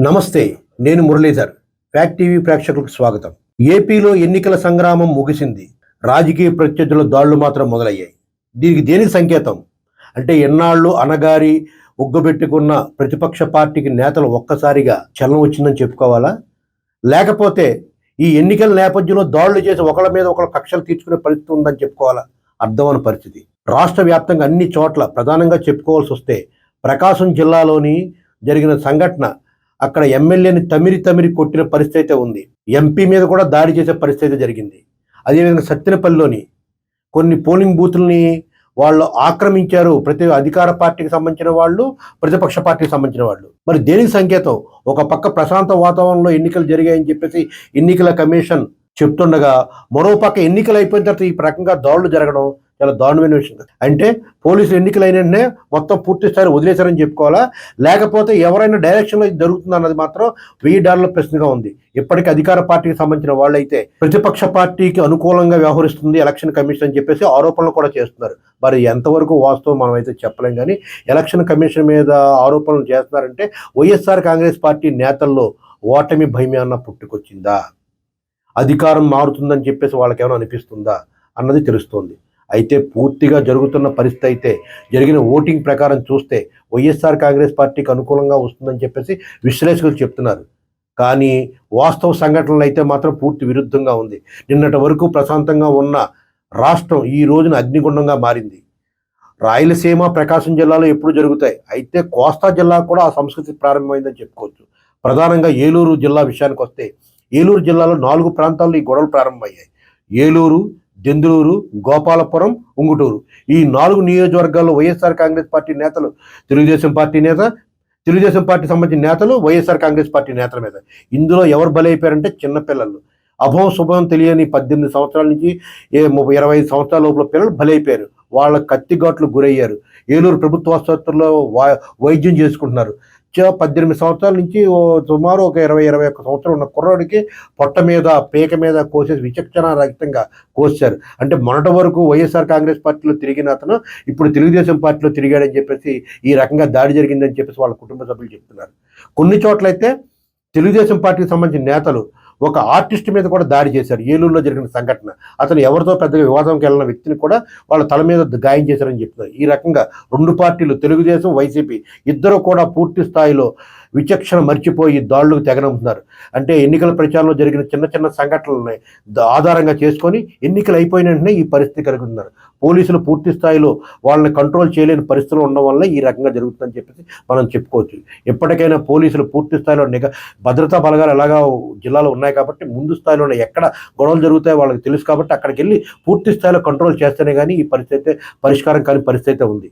నమస్తే నేను Muralidhar. Fact TV ప్రేక్షకులకు స్వాగతం. ఏపీలో ఎన్నికల సంగ్రామం ముగిసింది. రాజకీయ ప్రత్యర్థుల దాళ్ళు మాత్రం మొదలయ్యాయి. దీనికి దేనికి సంకేతం? అంటే ఎన్నాళ్ళు అనగారి ఉగ్గబెట్టుకున్న ప్రతిపక్ష పార్టీకి నేతలు ఒక్కసారిగా చలనం వచ్చిందని చెప్పుకోవాలా? లేకపోతే ఈ ఎన్నికల నేపథ్యంలో దాడులు చేసి ఒకళ్ళ మీద ఒకళ్ళ కక్షలు తీర్చుకునే పరిస్థితి ఉందని చెప్పుకోవాలా? అర్థమైన పరిస్థితి. రాష్ట్ర వ్యాప్తంగా అన్ని చోట్ల ప్రధానంగా చెప్పుకోవాల్సి వస్తే ప్రకాశం జిల్లాలోని జరిగిన సంఘటన అక్కడ ఎమ్మెల్యేని తమిరి తమిరి కొట్టిన పరిస్థితి అయితే ఉంది. ఎంపీ మీద కూడా దాడి చేసే పరిస్థితి జరిగింది. అదేవిధంగా సత్తెనపల్లిలోని కొన్ని పోలింగ్ బూతుల్ని వాళ్ళు ఆక్రమించారు. ప్రతి అధికార పార్టీకి సంబంధించిన వాళ్ళు ప్రతిపక్ష పార్టీకి సంబంధించిన వాళ్ళు. మరి దేనికి సంకేతం? ఒక పక్క ప్రశాంత వాతావరణంలో ఎన్నికలు జరిగాయని చెప్పేసి ఎన్నికల కమిషన్ చెప్తుండగా మరో పక్క ఎన్నికలు అయిపోయిన తర్వాత ఈ రకంగా దాడులు జరగడం చాలా దారుణమైన విషయం. అంటే పోలీసులు ఎన్నికలు అయిన మొత్తం పూర్తి స్థాయి వదిలేశారని చెప్పుకోవాలా? లేకపోతే ఎవరైనా డైరెక్షన్లో ఇది జరుగుతుంది అన్నది మాత్రం వెయ్యి డాలర్ల ప్రశ్నగా ఉంది. ఇప్పటికీ అధికార పార్టీకి సంబంధించిన వాళ్ళైతే ప్రతిపక్ష పార్టీకి అనుకూలంగా వ్యవహరిస్తుంది ఎలక్షన్ కమిషన్ అని చెప్పేసి ఆరోపణలు కూడా చేస్తున్నారు. మరి ఎంతవరకు వాస్తవం మనం అయితే చెప్పలేం కానీ ఎలక్షన్ కమిషన్ మీద ఆరోపణలు చేస్తున్నారంటే వైఎస్ఆర్ కాంగ్రెస్ పార్టీ నేతల్లో ఓటమి భయమే అన్న పుట్టుకొచ్చిందా? అధికారం మారుతుందని చెప్పేసి వాళ్ళకేమైనా అనిపిస్తుందా? అన్నది తెలుస్తోంది. అయితే పూర్తిగా జరుగుతున్న పరిస్థితి అయితే జరిగిన ఓటింగ్ ప్రకారం చూస్తే వైఎస్ఆర్ కాంగ్రెస్ పార్టీకి అనుకూలంగా వస్తుందని చెప్పేసి విశ్లేషకులు చెప్తున్నారు. కానీ వాస్తవ సంఘటనలు అయితే మాత్రం పూర్తి విరుద్ధంగా ఉంది. నిన్నటి వరకు ప్రశాంతంగా ఉన్న రాష్ట్రం ఈ రోజున అగ్నిగుండంగా మారింది. రాయలసీమ ప్రకాశం జిల్లాలో ఎప్పుడు జరుగుతాయి? అయితే కోస్తా జిల్లా కూడా ఆ సంస్కృతి ప్రారంభమైందని చెప్పుకోవచ్చు. ప్రధానంగా ఏలూరు జిల్లా విషయానికి వస్తే ఏలూరు జిల్లాలో నాలుగు ప్రాంతాల్లో ఈ గొడవలు ప్రారంభమయ్యాయి. ఏలూరు దెందులూరు గోపాలపురం ఉంగుటూరు. ఈ నాలుగు నియోజకవర్గాల్లో వైఎస్ఆర్ కాంగ్రెస్ పార్టీ నేతలు తెలుగుదేశం పార్టీ నేత తెలుగుదేశం పార్టీ సంబంధించిన నేతలు వైఎస్ఆర్ కాంగ్రెస్ పార్టీ నేతల మీద. ఇందులో ఎవరు బలైపోయారంటే చిన్నపిల్లలు అభవం శుభం తెలియని పద్దెనిమిది సంవత్సరాల నుంచి ఏ ముప్పై ఇరవై ఐదు సంవత్సరాల లోపల పిల్లలు బలైపోయారు. వాళ్ళ కత్తిఘాట్లు గురయ్యారు. ఏలూరు ప్రభుత్వ ఆసుపత్రిలో వా వైద్యం చేసుకుంటున్నారు. పద్దెనిమిది సంవత్సరాల నుంచి ఓ సుమారు ఒక ఇరవై ఇరవై ఒక్క సంవత్సరం ఉన్న కుర్రాడికి పొట్ట మీద పీక మీద కోసేసి విచక్షణ రహితంగా కోసారు అంటే మొన్నటి వరకు వైఎస్ఆర్ కాంగ్రెస్ పార్టీలో తిరిగిన అతను ఇప్పుడు తెలుగుదేశం పార్టీలో తిరిగాడని చెప్పేసి ఈ రకంగా దాడి జరిగిందని చెప్పేసి వాళ్ళ కుటుంబ సభ్యులు చెప్తున్నారు. కొన్ని చోట్లయితే తెలుగుదేశం పార్టీకి సంబంధించిన నేతలు ఒక ఆర్టిస్ట్ మీద కూడా దాడి చేశారు. ఏలూరులో జరిగిన సంఘటన. అతను ఎవరితో పెద్దగా వివాదంకి వెళ్ళిన వ్యక్తిని కూడా వాళ్ళ తల మీద గాయం చేశారని చెప్తున్నారు. ఈ రకంగా రెండు పార్టీలు తెలుగుదేశం వైసీపీ ఇద్దరు కూడా పూర్తి స్థాయిలో విచక్షణ మర్చిపోయి దాడులకు తెగనమ్ముతున్నారు అంటే ఎన్నికల ప్రచారంలో జరిగిన చిన్న చిన్న సంఘటనలని ఆధారంగా చేసుకొని ఎన్నికలు అయిపోయిన వెంటనే ఈ పరిస్థితి కలుగుతున్నారు. పోలీసులు పూర్తి స్థాయిలో వాళ్ళని కంట్రోల్ చేయలేని పరిస్థితులు ఉండడం వల్ల ఈ రకంగా జరుగుతుందని చెప్పేసి మనం చెప్పుకోవచ్చు. ఎప్పటికైనా పోలీసులు పూర్తి స్థాయిలో నిఘా భద్రతా బలగాలు ఎలాగా జిల్లాలో ఉన్నాయి కాబట్టి ముందు స్థాయిలో ఎక్కడ గొడవలు జరుగుతాయో వాళ్ళకి తెలుసు కాబట్టి అక్కడికి వెళ్ళి పూర్తి స్థాయిలో కంట్రోల్ చేస్తేనే కానీ ఈ పరిస్థితి అయితే పరిష్కారం కాని పరిస్థితి అయితే ఉంది.